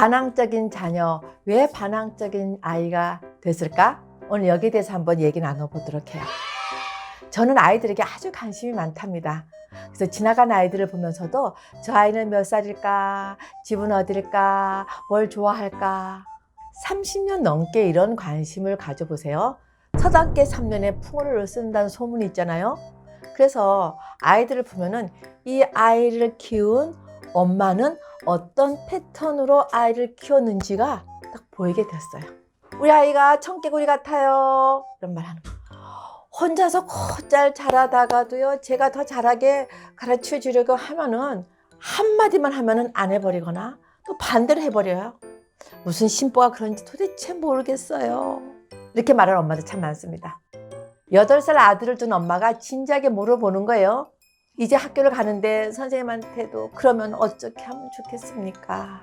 반항적인 자녀, 왜 반항적인 아이가 됐을까? 오늘 여기에 대해서 한번 얘기 나눠보도록 해요. 저는 아이들에게 아주 관심이 많답니다. 그래서 지나간 아이들을 보면서도 저 아이는 몇 살일까? 집은 어딜까? 뭘 좋아할까? 30년 넘게 이런 관심을 가져보세요. 서당계 3년에 풍어를 쓴다는 소문이 있잖아요. 그래서 아이들을 보면은 이 아이를 키운 엄마는 어떤 패턴으로 아이를 키웠는지가 딱 보이게 됐어요. 우리 아이가 청개구리 같아요. 이런 말 하는 거. 혼자서 곧잘 자라다가도요, 제가 더 잘하게 가르쳐 주려고 하면은 한마디만 하면은 안 해버리거나 또 반대로 해버려요. 무슨 심보가 그런지 도대체 모르겠어요. 이렇게 말하는 엄마들 참 많습니다. 8살 아들을 둔 엄마가 진지하게 물어보는 거예요. 이제 학교를 가는데 선생님한테도 그러면 어떻게 하면 좋겠습니까?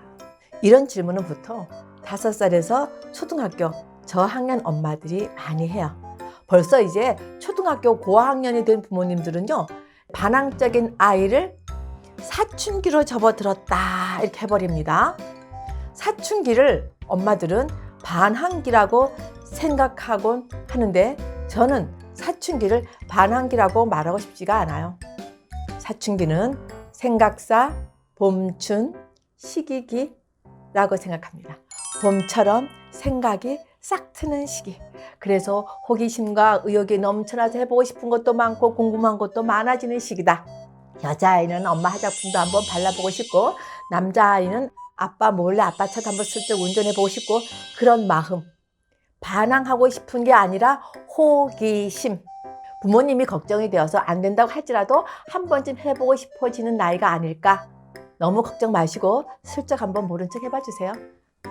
이런 질문은 보통 5살에서 초등학교 저학년 엄마들이 많이 해요. 벌써 이제 초등학교 고학년이 된 부모님들은요, 반항적인 아이를 사춘기로 접어들었다. 이렇게 해버립니다. 사춘기를 엄마들은 반항기라고 생각하곤 하는데 저는 사춘기를 반항기라고 말하고 싶지가 않아요. 사춘기는 생각사, 봄춘, 시기기라고 생각합니다. 봄처럼 생각이 싹 트는 시기. 그래서 호기심과 의욕이 넘쳐나서 해보고 싶은 것도 많고 궁금한 것도 많아지는 시기다. 여자아이는 엄마 화장품도 한번 발라보고 싶고 남자아이는 아빠 몰래 아빠 차 한번 슬쩍 운전해보고 싶고 그런 마음. 반항하고 싶은 게 아니라 호기심. 부모님이 걱정이 되어서 안 된다고 할지라도 한 번쯤 해보고 싶어지는 나이가 아닐까. 너무 걱정 마시고 슬쩍 한번 모른 척 해봐 주세요.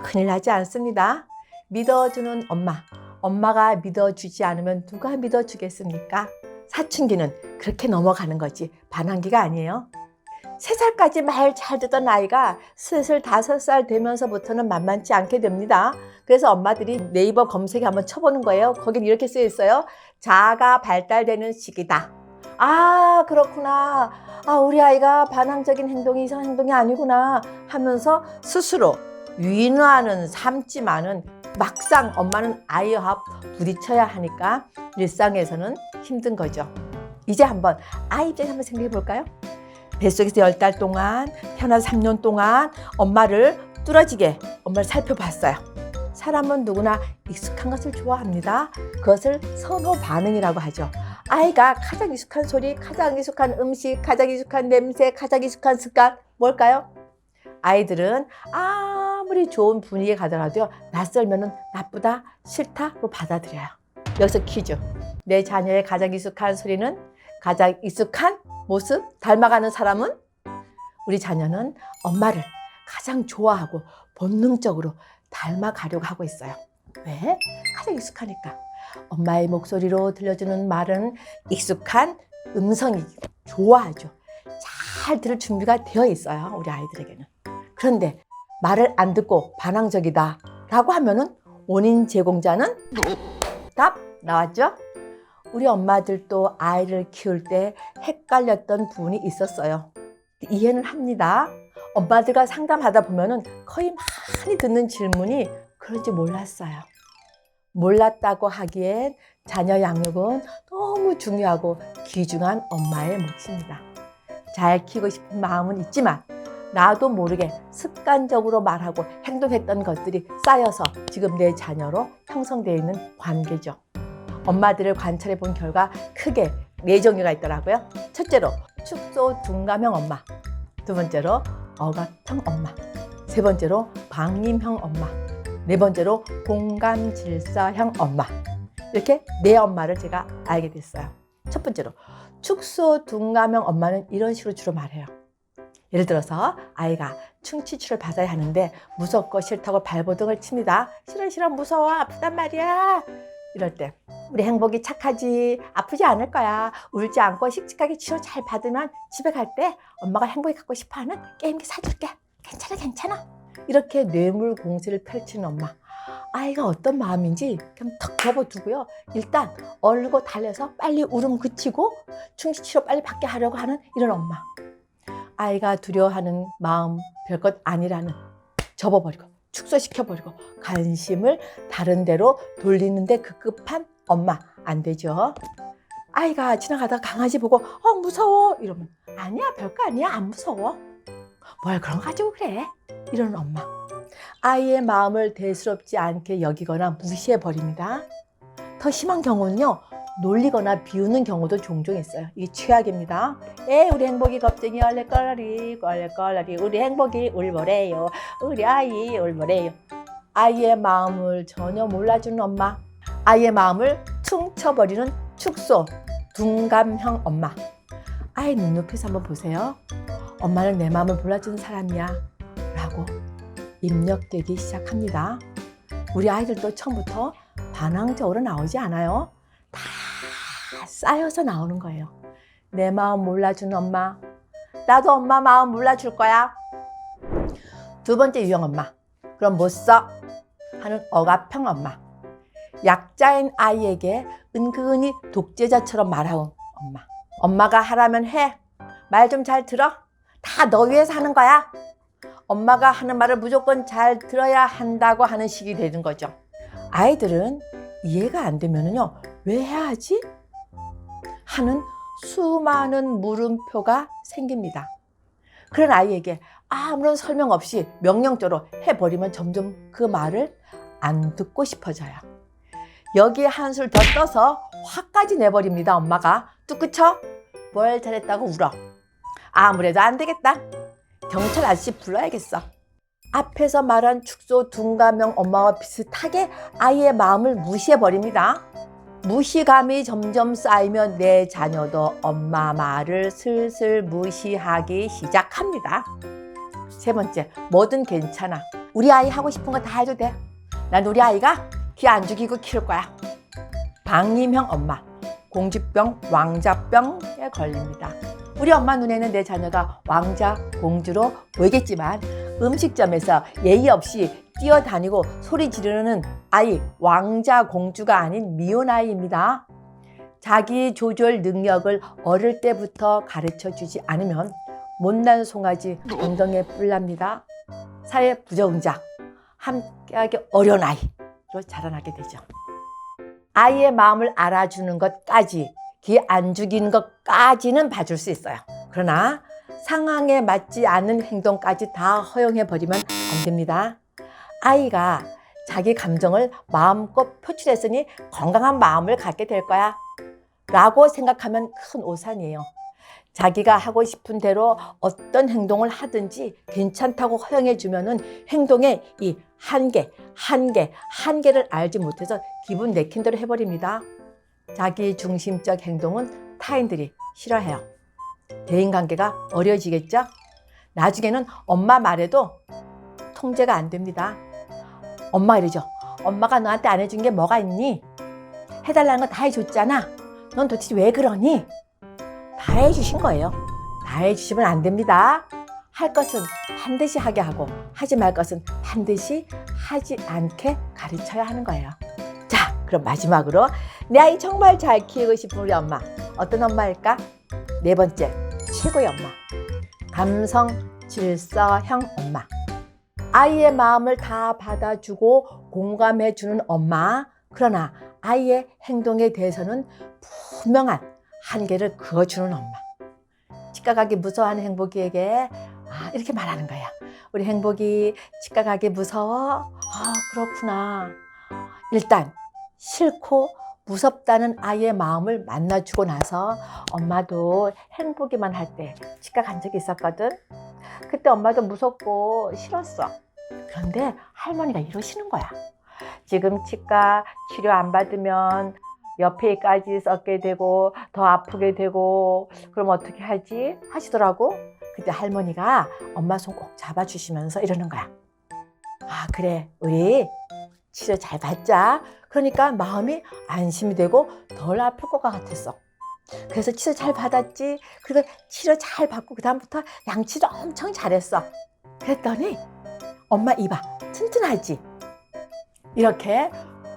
큰일 나지 않습니다. 믿어주는 엄마. 엄마가 믿어주지 않으면 누가 믿어주겠습니까? 사춘기는 그렇게 넘어가는 거지 반항기가 아니에요. 세 살까지 말 잘 듣던 아이가 슬슬 다섯 살 되면서부터는 만만치 않게 됩니다. 그래서 엄마들이 네이버 검색에 한번 쳐보는 거예요. 거긴 이렇게 쓰여 있어요. 자가 발달되는 시기다. 아, 그렇구나. 아, 우리 아이가 반항적인 행동이 이상한 행동이 아니구나 하면서 스스로 위안은 삼지만은 막상 엄마는 아이와 부딪혀야 하니까 일상에서는 힘든 거죠. 이제 한번 아이 입장에 한번 생각해 볼까요? 뱃속에서 열 달 동안 태어나서 3년 동안 엄마를 뚫어지게 엄마를 살펴봤어요. 사람은 누구나 익숙한 것을 좋아합니다. 그것을 선호 반응이라고 하죠. 아이가 가장 익숙한 소리, 가장 익숙한 음식, 가장 익숙한 냄새, 가장 익숙한 습관 뭘까요? 아이들은 아무리 좋은 분위기에 가더라도요 낯설면은 나쁘다, 싫다로 받아들여요. 여기서 퀴즈. 내 자녀의 가장 익숙한 소리는 가장 익숙한 모습 닮아가는 사람은 우리 자녀는 엄마를 가장 좋아하고 본능적으로 닮아가려고 하고 있어요. 왜? 가장 익숙하니까. 엄마의 목소리로 들려주는 말은 익숙한 음성이 좋아하죠. 잘 들을 준비가 되어 있어요. 우리 아이들에게는. 그런데 말을 안 듣고 반항적이다 라고 하면은 원인 제공자는 답 나왔죠? 우리 엄마들도 아이를 키울 때 헷갈렸던 부분이 있었어요. 이해는 합니다. 엄마들과 상담하다 보면은 거의 많이 듣는 질문이 그런지 몰랐어요. 몰랐다고 하기엔 자녀 양육은 너무 중요하고 귀중한 엄마의 몫입니다. 잘 키우고 싶은 마음은 있지만 나도 모르게 습관적으로 말하고 행동했던 것들이 쌓여서 지금 내 자녀로 형성되어 있는 관계죠. 엄마들을 관찰해 본 결과 크게 네 종류가 있더라고요. 첫째로 축소 둔감형 엄마, 두 번째로 억압형 엄마, 세 번째로 방임형 엄마, 네 번째로 공감 질서형 엄마. 이렇게 네 엄마를 제가 알게 됐어요. 첫 번째로 축소 둔감형 엄마는 이런 식으로 주로 말해요. 예를 들어서 아이가 충치치료를 받아야 하는데 무섭고 싫다고 발버둥을 칩니다. 싫어 싫어 무서워 아프단 말이야. 이럴 때. 우리 행복이 착하지 아프지 않을 거야. 울지 않고 씩씩하게 치료 잘 받으면 집에 갈 때 엄마가 행복이 갖고 싶어하는 게임기 사줄게. 괜찮아 괜찮아. 이렇게 뇌물 공세를 펼치는 엄마. 아이가 어떤 마음인지 그냥 턱 접어두고요. 일단 얼고 달래서 빨리 울음 그치고 충치 치료 빨리 받게 하려고 하는 이런 엄마. 아이가 두려워하는 마음 별것 아니라는 접어버리고 축소시켜버리고 관심을 다른 데로 돌리는데 급급한 엄마 안 되죠. 아이가 지나가다가 강아지 보고 어 무서워. 이러면 아니야 별거 아니야. 안 무서워 뭘 그런 거 가지고 그래? 이러는 엄마. 아이의 마음을 대수롭지 않게 여기거나 무시해 버립니다. 더 심한 경우는요 놀리거나 비우는 경우도 종종 있어요. 이게 최악입니다. 에 우리 행복이 겁쟁이 얼레꺼라리 얼레꺼라리. 우리 행복이 울보래요. 우리 아이 울보래요. 아이의 마음을 전혀 몰라주는 엄마. 아이의 마음을 퉁쳐버리는 축소 둔감형 엄마. 아이 눈높이에서 한번 보세요. 엄마는 내 마음을 몰라주는 사람이야 라고 입력되기 시작합니다. 우리 아이들도 처음부터 반항적으로 나오지 않아요 다 쌓여서 나오는 거예요 내 마음 몰라주는 엄마 나도 엄마 마음 몰라줄 거야 두 번째 유형 엄마 그럼 못 써 하는 억압형 엄마 약자인 아이에게 은근히 독재자처럼 말하는 엄마. 엄마가 하라면 해. 말 좀 잘 들어. 다 너 위해서 하는 거야. 엄마가 하는 말을 무조건 잘 들어야 한다고 하는 식이 되는 거죠. 아이들은 이해가 안 되면은요, 왜 해야 하지? 하는 수많은 물음표가 생깁니다. 그런 아이에게 아무런 설명 없이 명령적으로 해버리면 점점 그 말을 안 듣고 싶어져요. 여기에 한술 더 떠서 화까지 내버립니다. 엄마가 뚝 그쳐? 뭘 잘했다고 울어. 아무래도 안 되겠다. 경찰 아저씨 불러야겠어. 앞에서 말한 축소 둔감형 엄마와 비슷하게 아이의 마음을 무시해버립니다. 무시감이 점점 쌓이면 내 자녀도 엄마 말을 슬슬 무시하기 시작합니다. 세 번째, 뭐든 괜찮아. 우리 아이 하고 싶은 거 다 해도 돼. 난 우리 아이가 기안 죽이고 키울 거야. 방임형 엄마, 공주병, 왕자병에 걸립니다. 우리 엄마 눈에는 내 자녀가 왕자, 공주로 보이겠지만 음식점에서 예의 없이 뛰어다니고 소리 지르는 아이, 왕자, 공주가 아닌 미운 아이입니다. 자기 조절 능력을 어릴 때부터 가르쳐 주지 않으면 못난 송아지 엉덩이에 뿔납니다. 사회 부정자, 함께하기 어려운 아이로 자라나게 되죠. 아이의 마음을 알아주는 것까지, 기안 죽이는 것까지는 봐줄 수 있어요. 그러나 상황에 맞지 않는 행동까지 다 허용해 버리면 안 됩니다. 아이가 자기 감정을 마음껏 표출했으니 건강한 마음을 갖게 될 거야. 라고 생각하면 큰 오산이에요. 자기가 하고 싶은 대로 어떤 행동을 하든지 괜찮다고 허용해 주면은 행동의 이 한계, 한계, 한계를 알지 못해서 기분 내킨 대로 해버립니다. 자기 중심적 행동은 타인들이 싫어해요. 대인관계가 어려지겠죠? 나중에는 엄마 말에도 통제가 안 됩니다. 엄마 이러죠. 엄마가 너한테 안 해준 게 뭐가 있니? 해달라는 거 다 해줬잖아. 넌 도대체 왜 그러니? 다 해주신 거예요. 다 해주시면 안 됩니다. 할 것은 반드시 하게 하고 하지 말 것은 반드시 하지 않게 가르쳐야 하는 거예요. 자, 그럼 마지막으로 내 아이 정말 잘 키우고 싶은 우리 엄마. 어떤 엄마일까? 네 번째, 최고의 엄마. 감성 질서형 엄마. 아이의 마음을 다 받아주고 공감해주는 엄마. 그러나 아이의 행동에 대해서는 분명한 한계를 그어주는 엄마. 치과 가기 무서워하는 행복이에게 아, 이렇게 말하는 거야. 우리 행복이 치과 가기 무서워? 아, 그렇구나. 일단 싫고 무섭다는 아이의 마음을 만나주고 나서 엄마도 행복이만 할 때 치과 간 적이 있었거든. 그때 엄마도 무섭고 싫었어. 그런데 할머니가 이러시는 거야. 지금 치과 치료 안 받으면 옆에까지 썩게 되고 더 아프게 되고 그럼 어떻게 하지? 하시더라고. 그때 할머니가 엄마 손 꼭 잡아주시면서 이러는 거야. 아 그래 우리 치료 잘 받자. 그러니까 마음이 안심이 되고 덜 아플 것 같았어. 그래서 치료 잘 받았지. 그리고 치료 잘 받고 그 다음부터 양치도 엄청 잘했어. 그랬더니 엄마 이봐 튼튼하지. 이렇게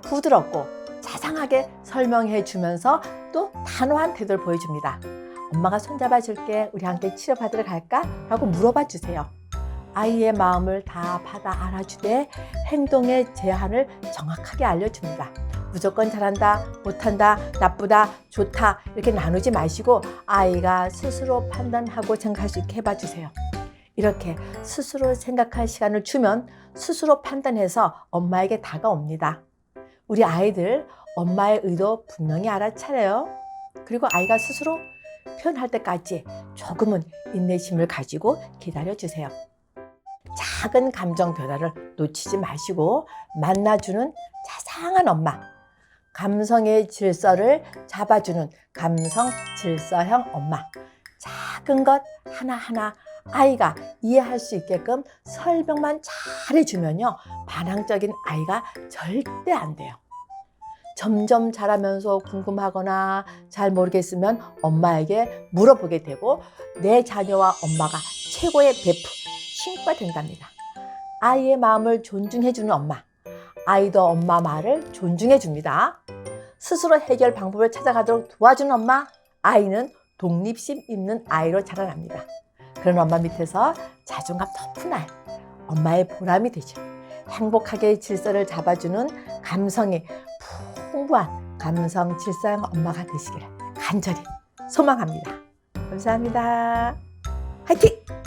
부드럽고 자상하게 설명해 주면서 또 단호한 태도를 보여줍니다. 엄마가 손잡아 줄게. 우리 함께 치료 받으러 갈까? 라고 물어봐 주세요. 아이의 마음을 다 받아 알아주되 행동의 제한을 정확하게 알려줍니다. 무조건 잘한다, 못한다, 나쁘다, 좋다 이렇게 나누지 마시고 아이가 스스로 판단하고 생각할 수 있게 해봐 주세요. 이렇게 스스로 생각할 시간을 주면 스스로 판단해서 엄마에게 다가옵니다. 우리 아이들 엄마의 의도 분명히 알아차려요. 그리고 아이가 스스로 표현할 때까지 조금은 인내심을 가지고 기다려 주세요. 작은 감정 변화를 놓치지 마시고 만나주는 자상한 엄마. 감성의 질서를 잡아주는 감성 질서형 엄마. 작은 것 하나하나 아이가 이해할 수 있게끔 설명만 잘 해주면요. 반항적인 아이가 절대 안 돼요. 점점 자라면서 궁금하거나 잘 모르겠으면 엄마에게 물어보게 되고 내 자녀와 엄마가 최고의 베프, 친구가 된답니다. 아이의 마음을 존중해주는 엄마. 아이도 엄마 말을 존중해줍니다. 스스로 해결 방법을 찾아가도록 도와주는 엄마. 아이는 독립심 있는 아이로 자라납니다. 그런 엄마 밑에서 자존감 높은 아이. 엄마의 보람이 되죠. 행복하게 질서를 잡아주는 감성이 풍부한 감성 질서형 엄마가 되시기를 간절히 소망합니다. 감사합니다. 화이팅!